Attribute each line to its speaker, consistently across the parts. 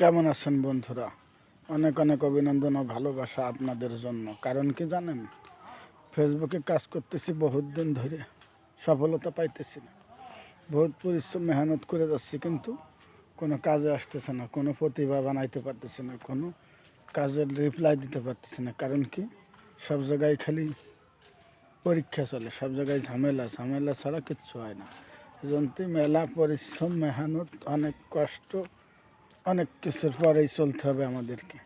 Speaker 1: কেমন আছেন বন্ধুরা? অনেক অনেক অভিনন্দন ও ভালোবাসা আপনাদের জন্য। কারণ কি জানেন? ফেসবুকে কাজ করতেছি বহুত দিন ধরে। সফলতা পাইতেছি না। বহুত পরিশ্রম, মেহনত করে যাচ্ছি কিন্তু কোনো কাজে আসতেছে না, কোনো প্রতিভা বানাইতে পারতেছি না, কোনো কাজের রিপ্লাই দিতে পারতেছি না। কারণ কি? সব জায়গায় খালি পরীক্ষা চলে, সব জায়গায় ঝামেলা ঝামেলা ছাড়া কিচ্ছু হয় না। এজন্য মেলা পরিশ্রম, মেহনত, অনেক কষ্ট অনেক কিছুর পরেই চলতে হবে আমাদেরকে।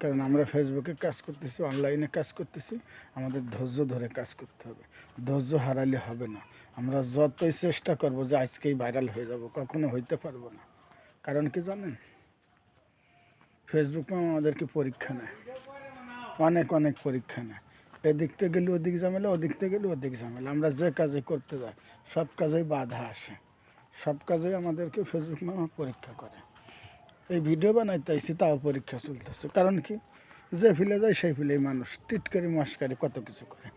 Speaker 1: কারণ আমরা ফেসবুকে কাজ করতেছি অনলাইনে কাজ করতেছি, আমাদের ধৈর্য ধরে কাজ করতে হবে। ধৈর্য হারালে হবে না। আমরা যতই চেষ্টা করব যে আজকেই ভাইরাল হয়ে যাব, কখনো হইতে পারব না। কারণ কি জানেন? ফেসবুকে আমাদেরকে পরীক্ষা নেয়। অনেক অনেক পরীক্ষা নেয়। এদিক থেকে গেলে ওদিক ঝামেলা, ওদিক থেকে গেলে ওদিক ঝামেলা। আমরা যে কাজে করতে যাই, সব কাজেই বাধা আসে। সব কাজেই আমাদেরকে ফেসবুক মামা পরীক্ষা করে। এই ভিডিও বানাইতে আইসি তাও পরীক্ষা চলতেছে। কারণ কি? যে ফিলে যায়, সেই ফিলেই মানুষ টিটকারি মস্কারি কত কিছু করে।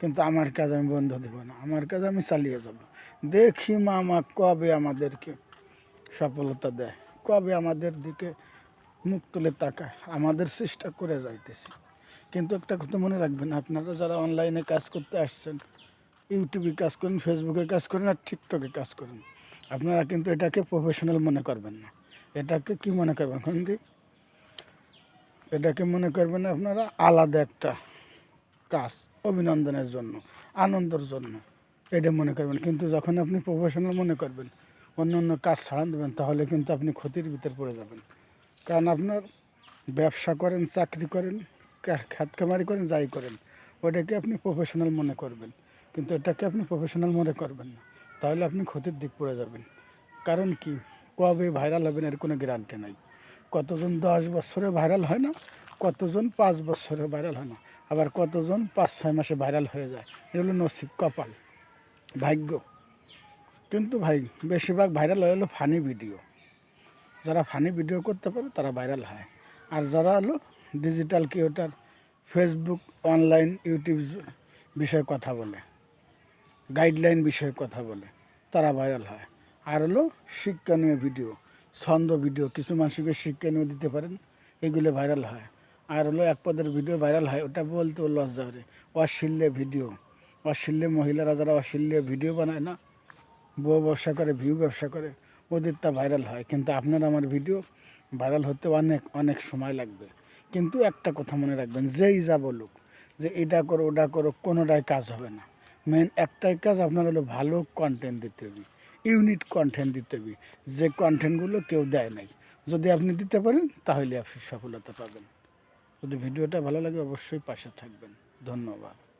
Speaker 1: কিন্তু আমার কাজ আমি বন্ধ দেবো না, আমার কাজ আমি চালিয়ে যাব। দেখি মামা কবে আমাদেরকে সফলতা দেয়, কবে আমাদের দিকে মুখ তুলে তাকায়। আমাদের চেষ্টা করে যাইতেছি। কিন্তু একটা কথা মনে রাখবেন, আপনারা যারা অনলাইনে কাজ করতে আসছেন ইউটিউবে কাজ করেন ফেসবুকে কাজ করেন, আর টিকটকে কাজ করেন, আপনারা কিন্তু এটাকে প্রফেশনাল মনে করবেন না। এটাকে কি মনে করবেন, হিন্দি? এটাকে মনে করবেন আপনারা আলাদা একটা কাজ, অভিনন্দনের জন্য, আনন্দের জন্য। এটা মনে করবেন, কিন্তু যখন আপনি প্রফেশনাল মনে করবেন, অন্য অন্য কাজ ছাড়ান দেবেন, তাহলে কিন্তু আপনি ক্ষতির ভিতর পড়ে যাবেন। কারণ আপনার ব্যবসা করেন, চাকরি করেন কামারি করেন, যাই করেন, ওটাকে আপনি প্রফেশনাল মনে করবেন। কিন্তু এটাকে আপনি প্রফেশনাল মনে করবেন না, তাহলে আপনি ক্ষতির দিক পড়ে যাবেন। কারণ কি? কবে ভাইরাল হবেন এর কোনো গ্যারান্টি নাই। কতজন দশ বছরে ভাইরাল হয় না, কতজন পাঁচ বছরে ভাইরাল হয় না, আবার কতজন পাঁচ, ছয় মাসে ভাইরাল হয়ে যায় এগুলো নসিব কপাল। ভাগ্য। কিন্তু ভাই, বেশিরভাগ ভাইরাল হয়ে হলো ফানি ভিডিও যারা ফানি ভিডিও করতে পারে, তারা ভাইরাল হয়। আর যারা হলো ডিজিটাল কি ওটার ফেসবুক অনলাইন ইউটিউব বিষয়ে কথা বলে গাইডলাইন বিষয়ে কথা বলে, তারা ভাইরাল হয়। আর হলো শিক্ষণীয় ভিডিও, ছন্দ ভিডিও, কিছু মানুষকে শিক্ষা শিক্ষণীয় দিতে পারেন, এগুলো ভাইরাল হয়। আর হলো এক পদের ভিডিও ভাইরাল হয়, ওটা বলতে লজ্জা করে। অশ্লীল ভিডিও, অশ্লীল মহিলারা যারা অশ্লীল ভিডিও বানায় না, বউ ব্যবসা করে, ভিউ ব্যবসা করে ওদেরটা ভাইরাল হয়। কিন্তু আপনার আমার ভিডিও ভাইরাল হতে অনেক অনেক সময় লাগবে। কিন্তু একটা কথা মনে রাখবেন, যেই যা বলুক, যে এটা করো, ওটা করো, কোনোটাই কাজ হবে না। মেন একটাই কাজ আপনার হলো ভালো কন্টেন্ট দিতে হবে। ইউনিট কন্টেন্ট দিতে হবে। যে কন্টেন্টগুলো কেউ দেয় নাই। যদি আপনি দিতে পারেন, তাহলে আপনি সফলতা পাবেন। যদি ভিডিওটা ভালো লাগে, অবশ্যই পাশে থাকবেন। ধন্যবাদ।